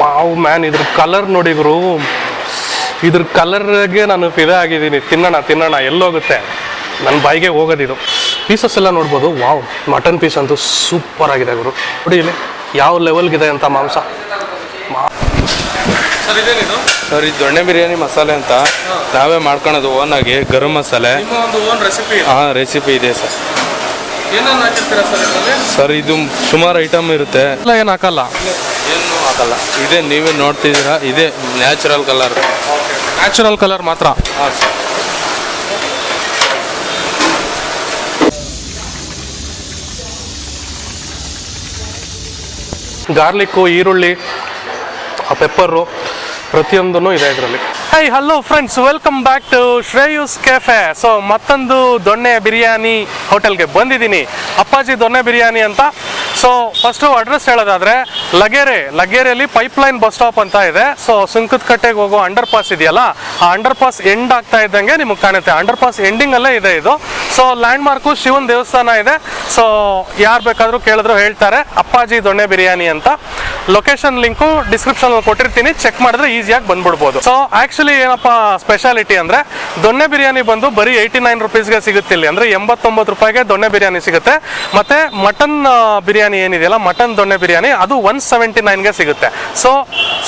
Wow man ಇದ್ರ colour ನೋಡಿ ಗುರು. ಇದ್ರ ಕಲರ್ಗೆ ನಾನು ಫಿದೆ ಆಗಿದ್ದೀನಿ. ತಿನ್ನೋಣ ತಿನ್ನೋಣ ಎಲ್ಲೋಗುತ್ತೆ. ನನ್ನ ಬಾಯಿಗೆ ಹೋಗೋದಿದು ಪೀಸಸ್ ಎಲ್ಲ ನೋಡ್ಬೋದು. ವಾವ್ ಮಟನ್ ಪೀಸ್ ಅಂತೂ ಸೂಪರ್ ಆಗಿದೆ ಗುರು. ನೋಡಿ ಇಲ್ಲಿ ಯಾವ ಲೆವೆಲ್ಗಿದೆ ಅಂತ ಮಾಂಸ. ಸರ್ ಇದೇನಿದು? ಸರ್ ಇದು ದೊಣ್ಣೆ ಬಿರಿಯಾನಿ ಮಸಾಲೆ ಅಂತ. ನಾವೇ ಮಾಡ್ಕೊಳೋದು ಓನ್ ಆಗಿ ಗರಂ ಮಸಾಲೆ. ನಿಮ್ಮ ಓನ್ ರೆಸಿಪಿ ಹಾಂ ರೆಸಿಪಿ ಇದೆ ಸರ್. ಏನೇನು ಹಾಕಿರ್ತೀರಾ ಸರ್ ಇದರಲ್ಲಿ? ಸರ್ ಇದು ಸುಮಾರು ಐಟಮ್ ಇರುತ್ತೆ. ಇಲ್ಲ ಏನು ಹಾಕಲ್ಲ. ಏನು ಹಾಕಲ್ಲ. ಇದೇ ನೀವೇ ನೋಡ್ತಿದ್ದೀರಾ ಇದೇ ನ್ಯಾಚುರಲ್ ಕಲರ್ ನ್ಯಾಚುರಲ್ ಕಲರ್ ಮಾತ್ರ. ಹಾಂ ಸರ್ ಗಾರ್ಲಿಕ್ಕು ಈರುಳ್ಳಿ ಆ ಪೆಪ್ಪರು ಪ್ರತಿಯೊಂದೂ ಇದೆ ಇದರಲ್ಲಿ. Hi hello friends welcome back to Shreyu's cafe so ಮತ್ತೊಂದು ದೊಣ್ಣೆ ಬಿರಿಯಾನಿ ಹೋಟೆಲ್ಗೆ ಬಂದಿದ್ದೀನಿ. ಅಪ್ಪಾಜಿ ದೊಣ್ಣೆ ಬಿರಿಯಾನಿ ಅಂತ. ಸೊ ಫಸ್ಟು ಅಡ್ರೆಸ್ ಹೇಳೋದಾದ್ರೆ, Lagere. Pipe pipeline bus stop ಅಂತ ಇದೆ. ಸೊ ಸುಂಕದ ಕಟ್ಟೆಗೆ ಹೋಗೋ ಅಂಡರ್ ಪಾಸ್ ಇದೆಯಲ್ಲ, ಆ ಅಂಡರ್ ಪಾಸ್ ಎಂಡ್ ಆಗ್ತಾ ಇದ್ದಂಗೆ ನಿಮಗೆ ಕಾಣುತ್ತೆ. ಅಂಡರ್ ಪಾಸ್ ಎಂಡಿಂಗ್ ಅಲ್ಲೇ ಇದೆ ಇದು. ಸೊ ಲ್ಯಾಂಡ್ ಮಾರ್ಕು ಶಿವನ್ ದೇವಸ್ಥಾನ ಇದೆ. ಸೊ ಯಾರು ಬೇಕಾದರೂ ಕೇಳಿದ್ರು ಹೇಳ್ತಾರೆ. ಅಪ್ಪಾಜಿ ದೊಣ್ಣೆ ಬಿರಿಯಾನಿ ಅಂತ. ಲೊಕೇಶನ್ ಲಿಂಕು ಡಿಸ್ಕ್ರಿಪ್ಷನ್ ಕೊಟ್ಟಿರ್ತೀನಿ. ಚೆಕ್ ಮಾಡಿದ್ರೆ ಈಸಿಯಾಗಿ ಬಂದ್ಬಿಡ್ಬೋದು. ಸೊ ಆಕ್ಚುಲಿ ಏನಪ್ಪಾ ಸ್ಪೆಷಾಲಿಟಿ ಅಂದ್ರೆ, ದೊಣ್ಣೆ ಬಿರಿಯಾನಿ ಬಂದು ಬರೀ ಏಯ್ಟಿ ನೈನ್ ಸಿಗುತ್ತೆ ಇಲ್ಲಿ. ಅಂದ್ರೆ ಎಂಬತ್ತೊಂಬತ್ತು ರೂಪಾಯಿಗೆ ದೊಣ್ಣೆ ಬಿರಿಯಾನಿ ಸಿಗುತ್ತೆ. ಮತ್ತೆ ಮಟನ್ ಬಿರಿಯಾನಿ ಏನಿದೆಯಲ್ಲ, ಮಟನ್ ದೊಣ್ಣೆ ಬಿರಿಯಾನಿ, ಅದು ಒನ್ ಸೆವೆಂಟಿ ನೈನ್ಗೆ ಸಿಗುತ್ತೆ. ಸೊ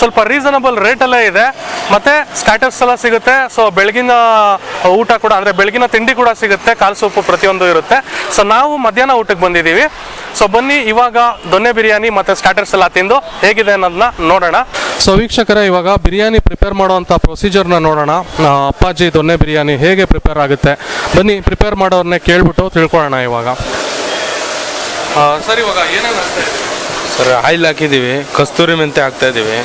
ಸ್ವಲ್ಪ ರೀಸನಬಲ್ ರೇಟಲ್ಲೇ ಇದೆ. ಮತ್ತೆ ಸ್ಟಾಟಸ್ ಎಲ್ಲ ಸಿಗುತ್ತೆ. ಸೊ ಬೆಳಗಿನ ಊಟ ಕೂಡ, ಅಂದ್ರೆ ಬೆಳಗಿನ ತಿಂಡಿ ಕೂಡ ಸಿಗುತ್ತೆ. ಕಾಲ್ ಸೂಪು ಪ್ರತಿಯೊಂದು ಇರುತ್ತೆ. ಸೊ ನಾವು ಮಧ್ಯಾಹ್ನ ಊಟಕ್ಕೆ ಬಂದಿದ್ದೀವಿ. ಸೊ ಬನ್ನಿ ಇವಾಗ ದೊನ್ನೆ ಬಿರಿಯಾನಿ ಮತ್ತೆ ಸ್ಟಾರ್ಟರ್ಸ್ ಎಲ್ಲ ತಿಂದು ಹೇಗಿದೆ ಅನ್ನೋದನ್ನ ನೋಡೋಣ. ಸೊ ವೀಕ್ಷಕರೇ ಇವಾಗ ಬಿರಿಯಾನಿ ಪ್ರಿಪೇರ್ ಮಾಡುವಂಥ ಪ್ರೊಸೀಜರ್ನ ನೋಡೋಣ. ಅಪ್ಪಾಜಿ ದೊನ್ನೆ ಬಿರಿಯಾನಿ ಹೇಗೆ ಪ್ರಿಪೇರ್ ಆಗುತ್ತೆ. ಬನ್ನಿ ಪ್ರಿಪೇರ್ ಮಾಡೋರನ್ನೇ ಕೇಳ್ಬಿಟ್ಟು ತಿಳ್ಕೊಳ್ಳೋಣ ಇವಾಗ. ಸರ್ ಇವಾಗ ಏನೇನು ಸರ್ ಆಯಿಲ್ ಹಾಕಿದ್ದೀವಿ. ಕಸ್ತೂರಿ ಮೆಂತೆ ಹಾಕ್ತಾ ಇದ್ದೀವಿ.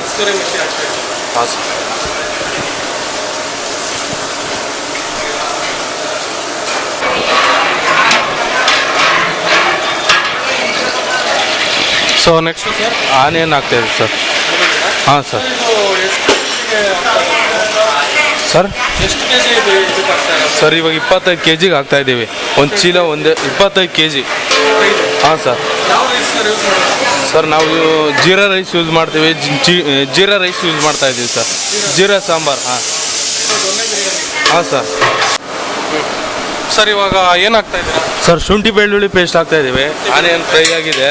ಸೊ ನೆಕ್ಸ್ಟ್ ಸರ್ ಆನಿಯನ್ ಹಾಕ್ತಾ ಇದ್ದೀವಿ ಸರ್ ಹಾಂ ಸರ್ ಸರ್ ಸರ್ ಇವಾಗ ಇಪ್ಪತ್ತೈದು ಕೆ ಜಿಗೆ ಹಾಕ್ತಾ ಇದ್ದೀವಿ. ಒಂದು ಚೀಲ ಒಂದೇ ಇಪ್ಪತ್ತೈದು ಕೆ ಜಿ ಹಾಂ ಸರ್ ಸರ್ ನಾವು ಜೀರಾ ರೈಸ್ ಯೂಸ್ ಮಾಡ್ತೀವಿ. ಜೀರಾ ರೈಸ್ ಯೂಸ್ ಮಾಡ್ತಾ ಇದ್ದೀವಿ ಸರ್ ಜೀರಾ ಸಾಂಬಾರ್ ಹಾಂ. ಹಾಂ ಸರ್ ಸರ್ ಇವಾಗ ಏನಾಗ್ತಾ ಇದೆ ಸರ್ ಶುಂಠಿ ಬೆಳ್ಳುಳ್ಳಿ ಪೇಸ್ಟ್ ಹಾಕ್ತಾ ಇದ್ದೀವಿ. ಆನಿಯನ್ ಫ್ರೈ ಆಗಿದೆ?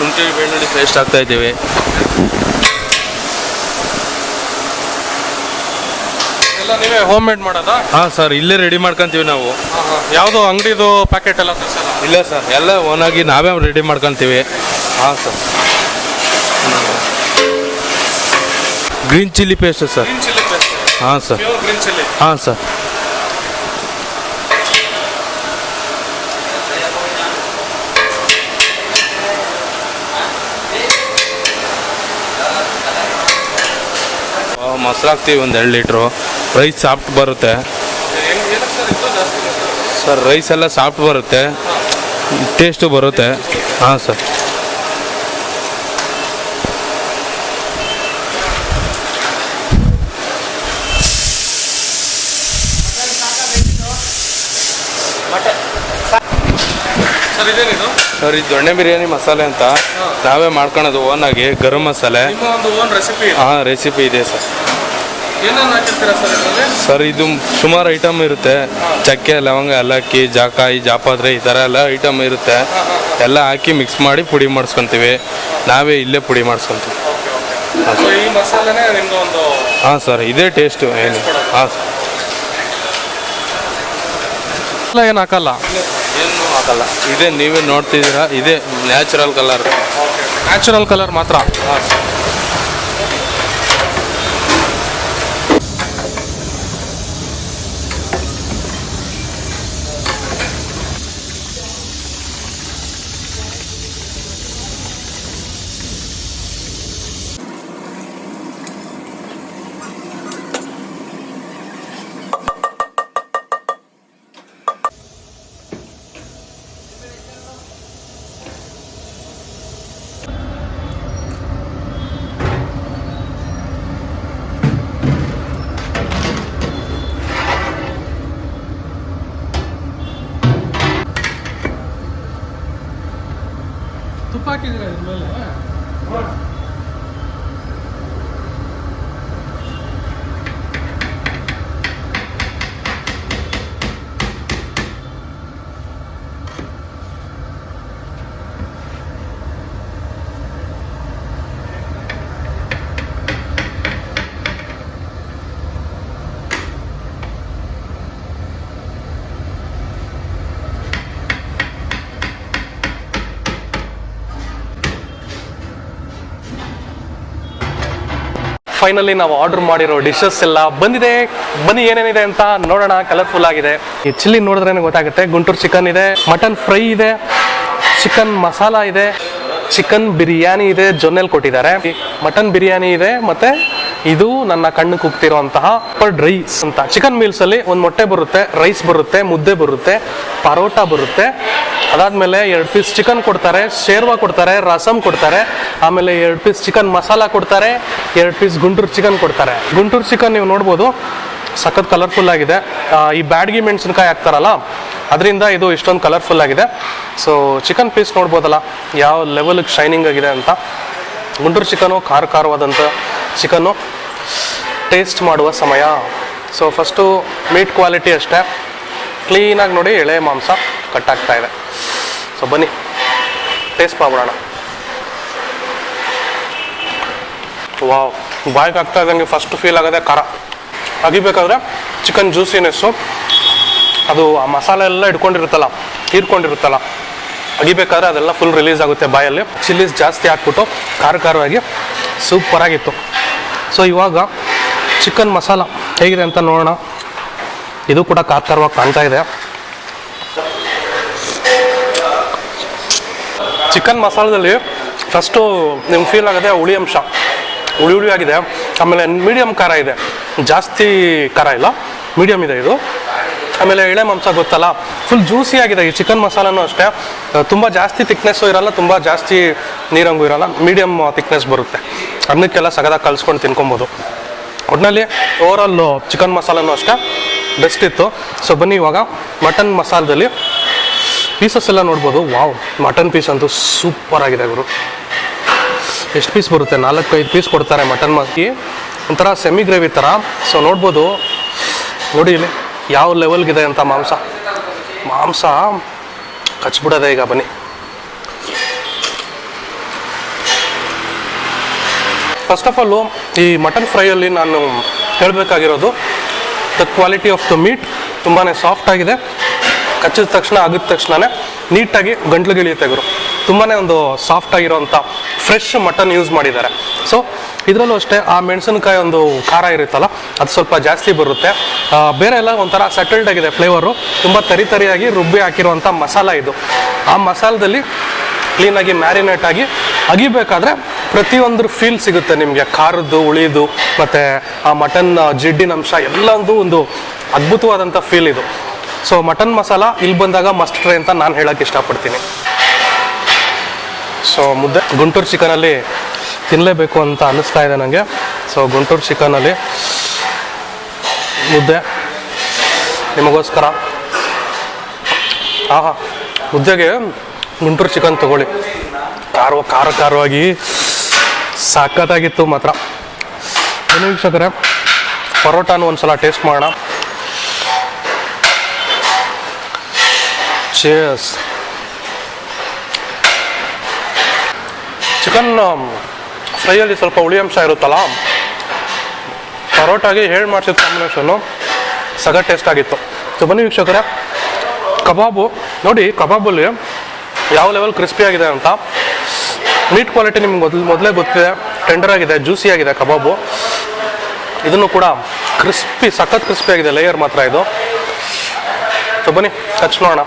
ಶುಂಠಿ ಬೆಳ್ಳುಳ್ಳಿ ಪೇಸ್ಟ್ ಹಾಕ್ತಾ ಇದ್ದೀವಿ. ಎಲ್ಲ ನೀವೇ ಹೋಮ್ ಮೇಡ್ ಮಾಡೋದಾ? ಹಾಂ ಸರ್ ಇಲ್ಲೇ ರೆಡಿ ಮಾಡ್ಕೊಂತೀವಿ ನಾವು. ಯಾವುದು ಅಂಗಡಿದು ಪ್ಯಾಕೆಟ್ ಎಲ್ಲ ತರಿಸಲ್ಲ ಇಲ್ಲ ಸರ್ ಎಲ್ಲ ಓನಾಗಿ ನಾವೇ ರೆಡಿ ಮಾಡ್ಕೊಂತೀವಿ. ಹಾಂ sir. Green chilli paste sir. Green chilli paste ಹಾಂ ಸರ್. ಗ್ರೀನ್ ಚಿಲ್ಲಿ ಹಾಂ ಸರ್. ಮೊಸರು ಹಾಕ್ತೀವಿ ಒಂದು ಎರಡು ಲೀಟ್ರು. ರೈಸ್ ಸಾಫ್ಟ್ ಬರುತ್ತೆ. ಸರ್ ರೈಸ್ ಎಲ್ಲ ಸಾಫ್ಟ್ ಬರುತ್ತೆ. ಟೇಸ್ಟು ಬರುತ್ತೆ. ಹಾಂ ಸರ್. ಸರ್ ಇದು ದೊಣ್ಣೆ ಬಿರಿಯಾನಿ ಮಸಾಲೆ ಅಂತ. ನಾವೇ ಮಾಡ್ಕೊಳೋದು ಓನ್ ಆಗಿ ಗರಂ ಮಸಾಲೆ. ಹಾಂ ರೆಸಿಪಿ ಇದೆ ಸರ್. ಏನೇನು ಹಾಕಿರ್ತೀರಾ ಸರ್ ಇದರಲ್ಲಿ? ಸರ್ ಇದು ಸುಮಾರು ಐಟಮ್ ಇರುತ್ತೆ. ಚಕ್ಕೆ ಲವಂಗ ಏಲಕ್ಕಿ ಜಾಕಾಯಿ ಜಾಪಾತ್ರೆ ಈ ಥರ ಎಲ್ಲ ಐಟಮ್ ಇರುತ್ತೆ. ಎಲ್ಲ ಹಾಕಿ ಮಿಕ್ಸ್ ಮಾಡಿ ಪುಡಿ ಮಾಡಿಸ್ಕೊತೀವಿ. ನಾವೇ ಇಲ್ಲೇ ಪುಡಿ ಮಾಡಿಸ್ಕೊತೀವಿ. ಸೊ ಈ ಮಸಾಲೆನೇ ನಿಮ್ದು ಒಂದು ಹಾಂ ಸರ್ ಇದೇ ಟೇಸ್ಟು ಏನು? ಹಾಂ ಸರ್. ಎಲ್ಲ ಏನು ಹಾಕಲ್ಲ. ಏನು ಹಾಕಲ್ಲ. ಇದೇ ನೀವೇ ನೋಡ್ತಿದ್ದೀರಾ? ಇದೇ ನ್ಯಾಚುರಲ್ ಕಲರ್ ನ್ಯಾಚುರಲ್ ಕಲರ್ ಮಾತ್ರ. ಹಾಂ ಸರ್. ತುಪ್ಪ ಅದ್ರ ಇದ್ಮೇಲೆ ಫೈನಲಿ ನಾವು ಆರ್ಡರ್ ಮಾಡಿರೋ ಡಿಶಸ್ ಎಲ್ಲ ಬಂದಿದೆ. ಬನ್ನಿ ಏನೇನಿದೆ ಅಂತ ನೋಡೋಣ. ಕಲರ್ಫುಲ್ ಆಗಿದೆ. ಈ ಚಿಲ್ಲಿ ನೋಡಿದ್ರೆ ಗೊತ್ತಾಗುತ್ತೆ. ಗುಂಟೂರು ಚಿಕನ್ ಇದೆ ಮಟನ್ ಫ್ರೈ ಇದೆ ಚಿಕನ್ ಮಸಾಲ ಇದೆ ಚಿಕನ್ ಬಿರಿಯಾನಿ ಇದೆ, ಜೊನ್ನೆಲ್ ಕೊಟ್ಟಿದ್ದಾರೆ. ಮಟನ್ ಬಿರಿಯಾನಿ ಇದೆ, ಮತ್ತೆ ಇದು ನನ್ನ ಕಣ್ಣು ಕುಗ್ತಿರುವಂತಹ ಪರ್ಡ್ ರೈಸ್ ಅಂತ. ಚಿಕನ್ ಮೀಲ್ಸ್ ಅಲ್ಲಿ ಒಂದು ಮೊಟ್ಟೆ ಬರುತ್ತೆ ರೈಸ್ ಬರುತ್ತೆ, ಮುದ್ದೆ ಬರುತ್ತೆ, ಪರೋಟ ಬರುತ್ತೆ. ಅದಾದ್ಮೇಲೆ ಎರಡು ಪೀಸ್ ಚಿಕನ್ ಕೊಡ್ತಾರೆ, ಶೇರ್ವಾ ಕೊಡ್ತಾರೆ, ರಸಂ ಕೊಡ್ತಾರೆ. ಆಮೇಲೆ ಎರಡು ಪೀಸ್ ಚಿಕನ್ ಮಸಾಲ ಕೊಡ್ತಾರೆ, ಎರಡು ಪೀಸ್ ಗುಂಟೂರು ಚಿಕನ್ ಕೊಡ್ತಾರೆ. ಗುಂಟೂರು ಚಿಕನ್ ನೀವು ನೋಡ್ಬೋದು, ಸಖತ್ ಕಲರ್ಫುಲ್ ಆಗಿದೆ. ಈ ಬ್ಯಾಡ್ಗಿ ಮೆಣಸಿನ್ಕಾಯಿ ಹಾಕ್ತಾರಲ್ಲ, ಅದರಿಂದ ಇದು ಇಷ್ಟೊಂದು ಕಲರ್ಫುಲ್ ಆಗಿದೆ. ಸೊ ಚಿಕನ್ ಪೀಸ್ ನೋಡ್ಬೋದಲ್ಲ, ಯಾವ ಲೆವೆಲ್ಗೆ ಶೈನಿಂಗ್ ಆಗಿದೆ ಅಂತ. ಗುಂಟೂರು ಚಿಕನು ಖಾರ ಖಾರವಾದಂಥ ಚಿಕನ್ನು ಟೇಸ್ಟ್ ಮಾಡುವ ಸಮಯ. ಸೊ ಫಸ್ಟು ಮೀಟ್ ಕ್ವಾಲಿಟಿ ಅಷ್ಟೇ. ಕ್ಲೀನಾಗಿ ನೋಡಿ ಎಳೆ ಮಾಂಸ ಕಟ್ ಆಗ್ತಾ ಇದೆ. ಸೊ ಬನ್ನಿ. ಟೇಸ್ಟ್ ಮಾಡ್ಬಿಡೋಣ. ವಾವ್ ಬಾಯ್ಗೆ ಆಗ್ತಾ ಇದ್ದಂಗೆ ಫಸ್ಟ್ ಫೀಲ್ ಆಗೋದೆ ಖಾರ. ಅಗಿಬೇಕಾದ್ರೆ ಚಿಕನ್ ಜ್ಯೂಸಿನೆಸ್ಸು ಅದು ಆ ಮಸಾಲೆ ಎಲ್ಲ ಇಟ್ಕೊಂಡಿರುತ್ತಲ್ಲ ಹೀರ್ಕೊಂಡಿರುತ್ತಲ್ಲ ಅಗಿಬೇಕಾದ್ರೆ ಅದೆಲ್ಲ ಫುಲ್ ರಿಲೀಸ್ ಆಗುತ್ತೆ ಬಾಯಲ್ಲಿ. ಚಿಲ್ಲೀಸ್ ಜಾಸ್ತಿ ಹಾಕ್ಬಿಟ್ಟು ಖಾರ ಖಾರವಾಗಿ ಸೂಪರ್ ಆಗಿತ್ತು. ಸೊ ಇವಾಗ ಚಿಕನ್ ಮಸಾಲ ಹೇಗಿದೆ ಅಂತ ನೋಡೋಣ. ಇದು ಕೂಡ ಖಾರ ಖಾರವಾಗಿ ಕಾಣ್ತಾ ಇದೆ. ಚಿಕನ್ ಮಸಾಲದಲ್ಲಿ ಫಸ್ಟು ನಿಮ್ಗೆ ಫೀಲ್ ಆಗುತ್ತೆ ಹುಳಿ ಅಂಶ. ಹುಳಿ ಹುಳಿ ಆಗಿದೆ. ಆಮೇಲೆ ಮೀಡಿಯಮ್ ಖಾರ ಇದೆ. ಜಾಸ್ತಿ ಖಾರ ಇಲ್ಲ. ಮೀಡಿಯಮ್ ಇದೆ ಇದು. ಆಮೇಲೆ ಎಳೆ ಮಾಂಸ ಗೊತ್ತಲ್ಲ? ಫುಲ್ ಜ್ಯೂಸಿ ಆಗಿದೆ. ಈ ಚಿಕನ್ ಮಸಾಲನೂ ಅಷ್ಟೇ. ತುಂಬ ಜಾಸ್ತಿ ತಿಕ್ನೆಸ್ಸು ಇರಲ್ಲ, ತುಂಬ ಜಾಸ್ತಿ ನೀರಂಗೂ ಇರಲ್ಲ. ಮೀಡಿಯಮ್ ತಿಕ್ನೆಸ್ ಬರುತ್ತೆ. ಅನ್ನಕ್ಕೆಲ್ಲ ಸಗದಾಗಿ ಕಲ್ಸ್ಕೊಂಡು ತಿನ್ಕೊಬೋದು. ಒಟ್ಟಿನಲ್ಲಿ ಓವರಾಲ್ ಚಿಕನ್ ಮಸಾಲನೂ ಅಷ್ಟೇ. ಬೆಸ್ಟ್ ಇತ್ತು. ಸೊ ಬನ್ನಿ ಇವಾಗ ಮಟನ್ ಮಸಾಲದಲ್ಲಿ. ಪೀಸಸ್ ಎಲ್ಲ ನೋಡ್ಬೋದು. ವಾವ್ ಮಟನ್ ಪೀಸ್ ಅಂತೂ ಸೂಪರ್ ಆಗಿದೆ ಗುರು. ಎಷ್ಟು ಪೀಸ್ ಬರುತ್ತೆ? ನಾಲ್ಕು ಐದು ಪೀಸ್ ಕೊಡ್ತಾರೆ ಮಟನ್ ಮಸಿ ಒಂಥರ ಸೆಮಿ ಗ್ರೇವಿ ಥರ ಸೊ ನೋಡ್ಬೋದು. ನೋಡಿ ಇಲ್ಲಿ. ಯಾವ ಲೆವೆಲ್ಗಿದೆ ಅಂತ ಮಾಂಸ? ಮಾಂಸ ಕಚ್ಬಿಡೋದೆ ಈಗ ಬನ್ನಿ. ಫಸ್ಟ್ ಆಫ್ ಆಲು ಈ ಮಟನ್ ಫ್ರೈಯಲ್ಲಿ ನಾನು ಹೇಳಬೇಕಾಗಿರೋದು the quality of the meat ತುಂಬಾ ಸಾಫ್ಟ್ ಆಗಿದೆ. ಕಚ್ಚಿದ ತಕ್ಷಣ, ಆಗಿದ ತಕ್ಷಣನೇ ನೀಟಾಗಿ ಗಂಟ್ಲಿಗೆ ಇಳಿಯುತ್ತೆ ಗುರು. ತುಂಬಾ ಒಂದು ಸಾಫ್ಟ್ ಆಗಿರೋ ಫ್ರೆಶ್ ಮಟನ್ ಯೂಸ್ ಮಾಡಿದ್ದಾರೆ. ಸೊ ಇದರಲ್ಲೂ ಅಷ್ಟೇ, ಆ ಮೆಣಸಿನಕಾಯಿ ಒಂದು ಖಾರ ಇರುತ್ತಲ್ಲ, ಅದು ಸ್ವಲ್ಪ ಜಾಸ್ತಿ ಬರುತ್ತೆ. ಬೇರೆ ಎಲ್ಲ ಒಂಥರ ಸೆಟಲ್ಡ್ ಆಗಿದೆ ಫ್ಲೇವರು ತುಂಬ ತರಿ ತರಿಯಾಗಿ ರುಬ್ಬಿ ಹಾಕಿರುವಂಥ ಮಸಾಲ ಇದು. ಆ ಮಸಾಲದಲ್ಲಿ ಕ್ಲೀನಾಗಿ ಮ್ಯಾರಿನೇಟ್ ಆಗಿ ಅಗಿಬೇಕಾದ್ರೆ ಪ್ರತಿಯೊಂದ್ರ ಫೀಲ್ ಸಿಗುತ್ತೆ ನಿಮಗೆ. ಖಾರದ್ದು ಉಳಿದು ಮತ್ತು ಆ ಮಟನ್ ಜಿಡ್ಡಿನ ಅಂಶ ಎಲ್ಲೊಂದು ಒಂದು ಅದ್ಭುತವಾದಂಥ ಫೀಲ್ ಇದು. ಸೊ ಮಟನ್ ಮಸಾಲ ಇಲ್ಲಿ ಬಂದಾಗ ಮಸ್ಟ್ ಟ್ರೈ ಅಂತ ನಾನು ಹೇಳಕ್ಕೆ ಇಷ್ಟಪಡ್ತೀನಿ. ಸೊ ಮುದ್ದೆ. ಗುಂಟೂರು ಚಿಕನಲ್ಲಿ ತಿನ್ನಲೇಬೇಕು ಅಂತ ಅನ್ನಿಸ್ತಾ ಇದೆ ನನಗೆ ಸೊ ಗುಂಟೂರು ಚಿಕನಲ್ಲಿ ಮುದ್ದೆ. ನಿಮಗೋಸ್ಕರ. ಆಹಾ, ಮುದ್ದೆಗೆ ಗುಂಟೂರು ಚಿಕನ್ ತಗೊಳ್ಳಿ. ಖಾರ ಖಾರ ಖಾರವಾಗಿ ಸಾಕತ್ತಾಗಿತ್ತು ಮಾತ್ರ. ಏನು ವೀಕ್ಷಕರೆ, ಪರೋಟಾನು ಒಂದ್ಸಲ ಟೇಸ್ಟ್ ಮಾಡೋಣ. ಚೇಸ್ ಚಿಕನ್ ಫ್ರೈಯಲ್ಲಿ ಸ್ವಲ್ಪ ಹುಳಿ ಅಂಶ ಇರುತ್ತಲ್ಲ? ಪರೋಟಾಗೆ ಹೇಳಿ ಮಾಡಿಸಿದ ಕಾಂಬಿನೇಷನ್ನು ಸಗಟ್ ಟೇಸ್ಟ್ ಆಗಿತ್ತು. ಸೊ ಬನ್ನಿ ವೀಕ್ಷಕರ, ಕಬಾಬು, ನೋಡಿ ಕಬಾಬಲ್ಲಿ ಯಾವ ಲೆವೆಲ್ ಕ್ರಿಸ್ಪಿ ಆಗಿದೆ ಅಂತ. ಮೀಟ್ ಕ್ವಾಲಿಟಿ ನಿಮ್ಗೆ ಮೊದಲು, ಮೊದಲೇ ಗೊತ್ತಿದೆ ಟೆಂಡರ್ ಆಗಿದೆ ಜ್ಯೂಸಿ ಆಗಿದೆ ಕಬಾಬು. ಇದನ್ನು ಕೂಡ ಕ್ರಿಸ್ಪಿ ಸಖತ್ ಕ್ರಿಸ್ಪಿ ಆಗಿದೆ ಲೇಯರ್ ಮಾತ್ರ ಇದು. ಸೊ ಬನ್ನಿ ಟಚ್ ನೋಡೋಣ.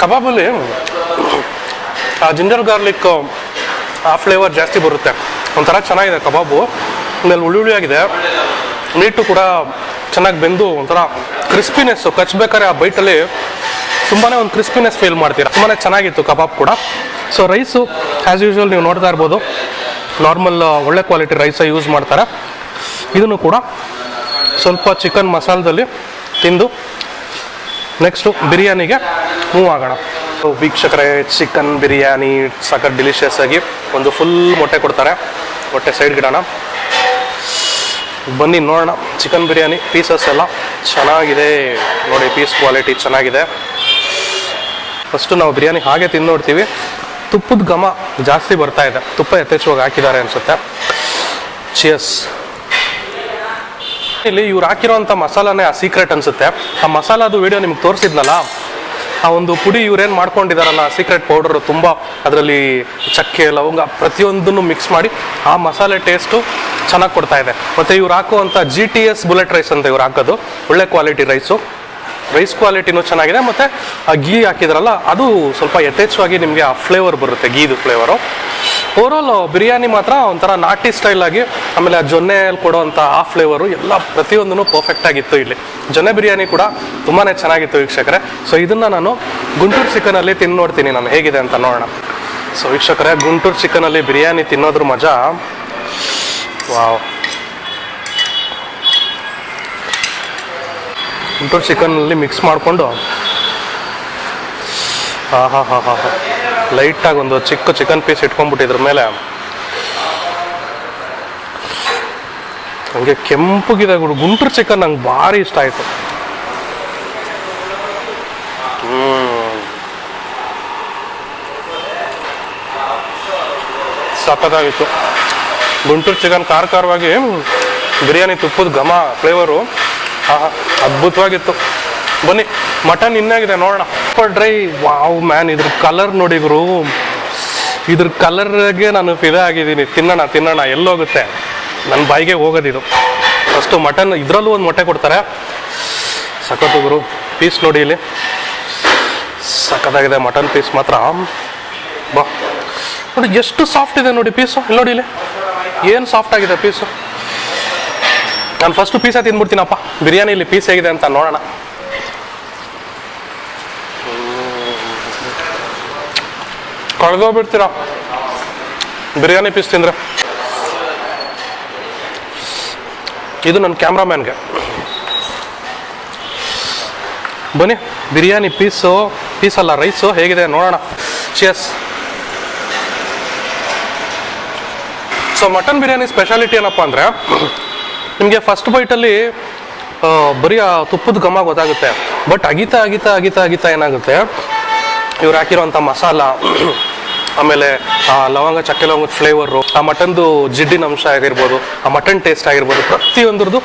ಕಬಾಬಲ್ಲಿ ಆ ಜಿಂಜರ್ ಗಾರ್ಲಿಕ್ ಆ ಫ್ಲೇವರ್ ಜಾಸ್ತಿ ಬರುತ್ತೆ. ಒಂಥರ ಚೆನ್ನಾಗಿದೆ ಕಬಾಬು. ಆಮೇಲೆ ಹುಳಿ ಆಗಿದೆ ಮೀಟು ಕೂಡ ಚೆನ್ನಾಗಿ ಬೆಂದು ಒಂಥರ ಕ್ರಿಸ್ಪಿನೆಸ್ಸು ಕಚ್ಬೇಕಾದ್ರೆ ಆ ಬೈಟಲ್ಲಿ ತುಂಬಾ ಒಂದು ಕ್ರಿಸ್ಪಿನೆಸ್ ಫೀಲ್ ಮಾಡ್ತೀರಾ. ತುಂಬಾ ಚೆನ್ನಾಗಿತ್ತು ಕಬಾಬ್ ಕೂಡ. ಸೊ ರೈಸು ಆ್ಯಸ್ ಯೂಶ್ವಲ್ ನೀವು ನೋಡ್ತಾ ಇರ್ಬೋದು. ನಾರ್ಮಲ್ ಒಳ್ಳೆ ಕ್ವಾಲಿಟಿ ರೈಸ ಯೂಸ್ ಮಾಡ್ತಾರೆ. ಇದನ್ನು ಕೂಡ ಸ್ವಲ್ಪ ಚಿಕನ್ ಮಸಾಲದಲ್ಲಿ ತಿಂದು ನೆಕ್ಸ್ಟು ಬಿರಿಯಾನಿಗೆ ಮೂವ್ ಆಗೋಣ. ವೀಕ್ಷಕರೇ ಚಿಕನ್ ಬಿರಿಯಾನಿ ಸಖತ್ ಡಿಲಿಷಿಯಸ್ ಆಗಿ ಒಂದು ಫುಲ್ ಮೊಟ್ಟೆ ಕೊಡ್ತಾರೆ. ಮೊಟ್ಟೆ ಸೈಡ್ ಗಿಡನ. ಬನ್ನಿ ನೋಡೋಣ. ಚಿಕನ್ ಬಿರಿಯಾನಿ ಪೀಸಸ್ ಎಲ್ಲ ಚೆನ್ನಾಗಿದೆ. ನೋಡಿ ಪೀಸ್ ಕ್ವಾಲಿಟಿ ಚೆನ್ನಾಗಿದೆ. ಫಸ್ಟು ನಾವು ಬಿರಿಯಾನಿ ಹಾಗೆ ತಿಂದು ನೋಡ್ತೀವಿ ತುಪ್ಪದ ಘಮ ಜಾಸ್ತಿ ಬರ್ತಾ ಇದೆ. ತುಪ್ಪ ಯಥೇಚ್ಛವಾಗಿ ಹಾಕಿದ್ದಾರೆ ಅನ್ಸುತ್ತೆ. ಚಿಯಸ್ ಇಲ್ಲಿ ಇವ್ರು ಹಾಕಿರೋಂಥ ಮಸಾಲಾನೇ ಆ ಸೀಕ್ರೆಟ್ ಅನ್ಸುತ್ತೆ. ಆ ಮಸಾಲಾದು ವಿಡಿಯೋ ನಿಮ್ಗೆ ತೋರಿಸಿದ್ನಲ್ಲ? ಆ ಒಂದು ಪುಡಿ ಇವ್ರೇನು ಮಾಡ್ಕೊಂಡಿದಾರಲ್ಲ ಸೀಕ್ರೆಟ್ ಪೌಡರ್ ತುಂಬ ಅದರಲ್ಲಿ ಚಕ್ಕೆ, ಲವಂಗ ಪ್ರತಿಯೊಂದನ್ನು ಮಿಕ್ಸ್ ಮಾಡಿ ಆ ಮಸಾಲೆ ಟೇಸ್ಟು ಚೆನ್ನಾಗಿ ಕೊಡ್ತಾ ಇದೆ. ಮತ್ತು ಇವ್ರು ಹಾಕುವಂಥ G T S bullet rice ಅಂತ ಇವ್ರು ಹಾಕೋದು. ಒಳ್ಳೆ ಕ್ವಾಲಿಟಿ ರೈಸು ರೈಸ್ ಕ್ವಾಲಿಟಿನೂ ಚೆನ್ನಾಗಿದೆ ಮತ್ತು ಆ ಗೀ ಹಾಕಿದ್ರಲ್ಲ, ಅದು ಸ್ವಲ್ಪ ಯಥೇಚ್ಛವಾಗಿ ನಿಮಗೆ ಆ ಫ್ಲೇವರ್ ಬರುತ್ತೆ ಗೀದು ಫ್ಲೇವರು ಓವರಾಲ್ ಬಿರಿಯಾನಿ ಮಾತ್ರ ಒಂಥರ ನಾಟಿ ಸ್ಟೈಲ್ ಆಗಿ, ಆಮೇಲೆ ಆ ಜೊನ್ನೆಯಲ್ಲಿ ಕೊಡುವಂಥ ಆ ಫ್ಲೇವರು ಎಲ್ಲ ಪ್ರತಿಯೊಂದೂ ಪರ್ಫೆಕ್ಟ್ ಆಗಿತ್ತು ಇಲ್ಲಿ. ಜೊನ್ನೆ ಬಿರಿಯಾನಿ ಕೂಡ ತುಂಬಾ ಚೆನ್ನಾಗಿತ್ತು ವೀಕ್ಷಕರೇ. ಸೊ ಇದನ್ನು ನಾನು ಗುಂಟೂರು ಚಿಕನಲ್ಲಿ ತಿಂದು ನೋಡ್ತೀನಿ ನಾನು, ಹೇಗಿದೆ ಅಂತ ನೋಡೋಣ. ಸೊ ವೀಕ್ಷಕರೇ, ಗುಂಟೂರು ಚಿಕನಲ್ಲಿ ಬಿರಿಯಾನಿ ತಿನ್ನೋದ್ರ ಮಜಾ? ವಾವ್ ಗುಂಟೂರು ಚಿಕನಲ್ಲಿ ಮಿಕ್ಸ್ ಮಾಡಿಕೊಂಡು. ಹಾಂ ಹಾಂ ಹಾಂ ಹಾಂ. ಹಾಂ ಲೈಟಾಗಿ ಒಂದು ಚಿಕ್ಕ ಚಿಕನ್ ಪೀಸ್ ಇಟ್ಕೊಂಡ್ಬಿಟ್ಟಿದ್ರ ಮೇಲೆ. ಹಂಗೆ ಕೆಂಪುಗಿದೆ ಗುರು ಗುಂಟೂರು ಚಿಕನ್ ನಂಗೆ ಭಾರಿ ಇಷ್ಟ ಆಯಿತು. ಸಖತ್ತಾಗಿತ್ತು. ಗುಂಟೂರು ಚಿಕನ್ ಖಾರ ಖಾರವಾಗಿ, ಬಿರಿಯಾನಿ ತುಪ್ಪದ ಘಮ ಫ್ಲೇವರು ಆಹಾ, ಅದ್ಭುತವಾಗಿತ್ತು. ಬನ್ನಿ, ಮಟನ್ ಇನ್ನಾಗಿದೆ, ನೋಡೋಣ. ಡ್ರೈ ವಾವ್ ಮ್ಯಾನ್ ಇದ್ರ ಕಲರ್ ನೋಡಿ ಗುರು. ಇದ್ರ ಕಲರ್ಗೆ ನಾನು ಫಿದಾ ಆಗಿದ್ದೀನಿ. ತಿನ್ನೋಣ ತಿನ್ನೋಣ, ಎಲ್ಲೋಗುತ್ತೆ. ನನ್ನ ಬಾಯಿಗೆ ಹೋಗೋದಿದು. ಫಸ್ಟು ಮಟನ್ ಇದರಲ್ಲೂ ಒಂದು ಮೊಟ್ಟೆ ಕೊಡ್ತಾರೆ. ಸಖತ್ತು ಗುರು ಪೀಸ್ ನೋಡಿ ಇಲ್ಲಿ. ಸಖತ್ತಾಗಿದೆ ಮಟನ್ ಪೀಸ್ ಮಾತ್ರ. ಬಾ. ನೋಡಿ, ಎಷ್ಟು ಸಾಫ್ಟ್ ಇದೆ ನೋಡಿ ಪೀಸು ನೋಡಿ ಇಲ್ಲಿ. ಏನು ಸಾಫ್ಟ್ ಆಗಿದೆ ಪೀಸು ನಾನು ಫಸ್ಟ್ ಪೀಸ ತಿಂದ್ಬಿಡ್ತೀನಪ್ಪ. ಬಿರಿಯಾನಿಲಿ ಪೀಸ್ ಹೇಗಿದೆ ಅಂತ ನೋಡೋಣ. ಕಳೆದೋಗ್ಬಿಡ್ತೀರ? ಬಿರಿಯಾನಿ ಪೀಸ್ ತಿಂದ್ರೆ. ಇದು ನನ್ನ ಕ್ಯಾಮ್ರಾಮ್ಯಾನ್ಗೆ. ಬನ್ನಿ, ಬಿರಿಯಾನಿ ಪೀಸು ಪೀಸ್ ಅಲ್ಲ ರೈಸು ಹೇಗಿದೆ ನೋಡೋಣ. Cheers so mutton biryani speciality ಏನಪ್ಪ ಅಂದರೆ ನಿಮಗೆ ಫಸ್ಟ್ ಬೈಟಲ್ಲಿ ಬರೀ ಆ ತುಪ್ಪದ ಘಮ ಗೊತ್ತಾಗುತ್ತೆ. ಬಟ್ ಅಗಿತಾ ಅಗಿತಾ ಅಗಿತಾ ಅಗಿತಾ ಏನಾಗುತ್ತೆ? ಇವ್ರು ಹಾಕಿರೋಂಥ ಮಸಾಲ, ಆಮೇಲೆ, ಆ, ಲವಂಗ, ಚಕ್ಕೆ ಲವಂಗದ ಫ್ಲೇವರು ಆ ಮಟನ್ದು ಜಿಡ್ಡಿನ ಅಂಶ ಆಗಿರ್ಬೋದು, ಆ ಮಟನ್ ಟೇಸ್ಟ್ ಆಗಿರ್ಬೋದು, ಪ್ರತಿಯೊಂದ್ರದ್ದು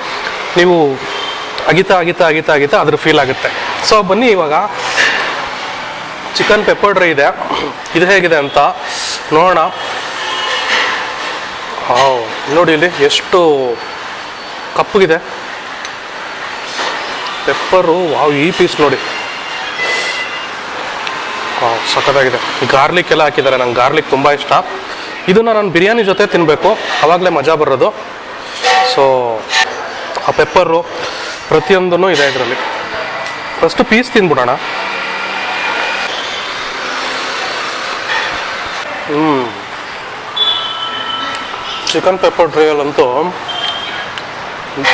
ನೀವು ಅಗಿತಾ ಅಗಿತಾ ಅಗಿತಾ ಅಗಿತಾ ಅದ್ರ ಫೀಲ್ ಆಗುತ್ತೆ. ಸೊ ಬನ್ನಿ ಇವಾಗ. ಚಿಕನ್ ಪೆಪ್ಪರ್ ಡ್ರೈ ಇದೆ. ಇದು ಹೇಗಿದೆ ಅಂತ ನೋಡೋಣ. ನೋಡಿ ಇಲ್ಲಿ ಎಷ್ಟು ಕಪ್ಪಗಿದೆ. ಪೆಪ್ಪರು ವಾವ್ ಈ ಪೀಸ್ ನೋಡಿ. ಸಖತ್ತಾಗಿದೆ. ಗಾರ್ಲಿಕ್ ಎಲ್ಲ ಹಾಕಿದ್ದಾರೆ, ನಂಗೆ ಗಾರ್ಲಿಕ್ ತುಂಬ ಇಷ್ಟ. ಇದನ್ನು ನಾನು ಬಿರಿಯಾನಿ ಜೊತೆ ತಿನ್ನಬೇಕು ಆವಾಗಲೇ ಮಜಾ ಬರೋದು. ಸೊ ಆ ಪೆಪ್ಪರು ಪ್ರತಿಯೊಂದೂ ಇದೆ ಇದರಲ್ಲಿ. ಫಸ್ಟು ಪೀಸ್ ತಿಂದ್ಬಿಡೋಣ ಹ್ಞೂ ಚಿಕನ್ ಪೆಪ್ಪರ್ ಡ್ರೈಯಲ್ಲಂತೂ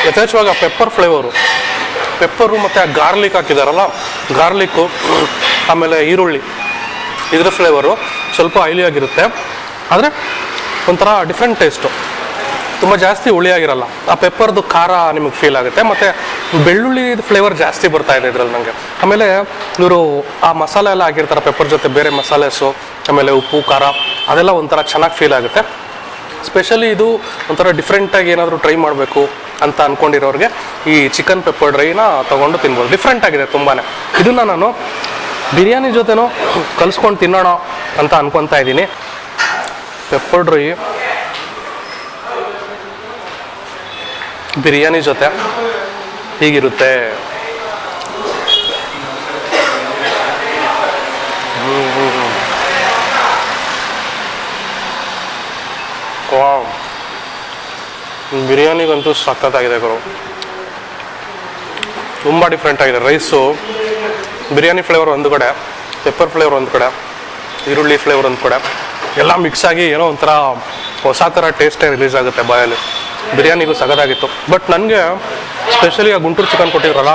ಯಥೇಚ್ಛವಾಗಿ ಆ ಪೆಪ್ಪರ್ ಫ್ಲೇವರು ಪೆಪ್ಪರು ಮತ್ತು ಆ ಗಾರ್ಲಿಕ್ ಹಾಕಿದಾರಲ್ಲ ಗಾರ್ಲಿಕ್ಕು ಆಮೇಲೆ ಈರುಳ್ಳಿ, ಇದ್ರ ಫ್ಲೇವರು ಸ್ವಲ್ಪ ಆಯ್ಲಿ ಆಗಿರುತ್ತೆ. ಆದರೆ ಒಂಥರ ಡಿಫ್ರೆಂಟ್ ಟೇಸ್ಟು ತುಂಬ ಜಾಸ್ತಿ ಹುಳಿಯಾಗಿರಲ್ಲ ಆ ಪೆಪ್ಪರ್ದು ಖಾರ ನಿಮಗೆ ಫೀಲ್ ಆಗುತ್ತೆ. ಮತ್ತು ಬೆಳ್ಳುಳ್ಳಿ ಫ್ಲೇವರ್ ಜಾಸ್ತಿ ಬರ್ತಾ ಇದೆ ಇದರಲ್ಲಿ ನನಗೆ ಆಮೇಲೆ ಇವರು ಆ ಮಸಾಲೆ ಎಲ್ಲ ಹಾಕಿರ್ತಾರೆ ಪೆಪ್ಪರ್ ಜೊತೆ ಬೇರೆ ಮಸಾಲೆಸು, ಆಮೇಲೆ ಉಪ್ಪು, ಖಾರ, ಅದೆಲ್ಲ ಒಂಥರ ಚೆನ್ನಾಗಿ ಫೀಲ್ ಆಗುತ್ತೆ. ಸ್ಪೆಷಲಿ ಇದು ಒಂಥರ ಡಿಫ್ರೆಂಟಾಗಿ ಏನಾದರೂ ಟ್ರೈ ಮಾಡಬೇಕು. ಅಂತ ಅಂದ್ಕೊಂಡಿರೋರಿಗೆ ಈ ಚಿಕನ್ ಪೆಪ್ಪರ್ ಡ್ರೈನ ತಗೊಂಡು ತಿನ್ಬೋದು. ಡಿಫ್ರೆಂಟ್ ಆಗಿದೆ ತುಂಬಾ ಇದನ್ನ ನಾನು ಬಿರಿಯಾನಿ ಜೊತೆನೂ ಕಲಿಸ್ಕೊಂಡು ತಿನ್ನೋಣ ಅಂತ ಅನ್ಕೊತಾ ಇದ್ದೀನಿ. ಪೆಪ್ಪರ್ ಡ್ರೈ ಬಿರಿಯಾನಿ ಜೊತೆ ಹೀಗಿರುತ್ತೆ ಹ್ಮ್, ಹ್ಮ್, ಹ್ಮ್. ವಾವ್ ಬಿರಿಯಾನಿಗಂತೂ ಸಖತ್ತಾಗಿದೆ ಗುರು. ತುಂಬ ಡಿಫ್ರೆಂಟ್ ಆಗಿದೆ. ರೈಸು ಬಿರಿಯಾನಿ ಫ್ಲೇವರ್ ಒಂದು ಕಡೆ ಪೆಪ್ಪರ್ ಫ್ಲೇವರ್ ಒಂದು ಕಡೆ, ಈರುಳ್ಳಿ ಫ್ಲೇವರ್ ಒಂದು ಕಡೆ. ಎಲ್ಲ ಮಿಕ್ಸ್ ಆಗಿ ಏನೋ ಒಂಥರ ಹೊಸ ಥರ ಟೇಸ್ಟೇ ರಿಲೀಸ್ ಆಗುತ್ತೆ ಬಾಯಲ್ಲಿ. ಬಿರಿಯಾನಿಗೂ ಸಖತ್ತಾಗಿತ್ತು. ಬಟ್ ನನಗೆ ಸ್ಪೆಷಲಿ ಆ ಗುಂಟೂರು ಚಿಕನ್ ಕೊಟ್ಟಿದ್ರಲ್ಲ,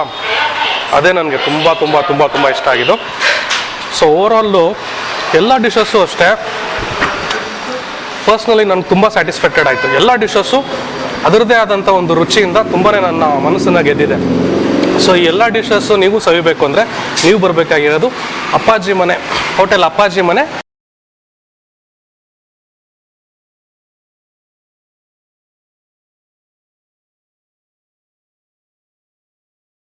ಅದೇ ನನಗೆ ತುಂಬ ತುಂಬ ತುಂಬ ತುಂಬ ಇಷ್ಟ ಆಗಿದ್ದು. ಸೊ ಓವರಾಲು ಎಲ್ಲ ಡಿಶಸ್ಸು ಅಷ್ಟೇ. ಪರ್ಸ್ನಲಿ ನನಗೆ ತುಂಬ ಸ್ಯಾಟಿಸ್ಫ್ಯಾಕ್ಟೆಡ್ ಆಯಿತು. ಎಲ್ಲ ಡಿಶಸ್ಸು ಅದರದ್ದೇ ಆದಂಥ ಒಂದು ರುಚಿಯಿಂದ ತುಂಬಾ ನನ್ನ ಮನಸ್ಸನ್ನು ಗೆದ್ದಿದೆ. ಸೊ ಈ ಎಲ್ಲ ಡಿಶಸ್ಸು ನೀವು ಸವಿಬೇಕು ಅಂದರೆ ನೀವು ಬರಬೇಕಾಗಿರೋದು ಅಪ್ಪಾಜಿ ಮನೆ ಹೋಟೆಲ್ ಅಪ್ಪಾಜಿ ಮನೆ.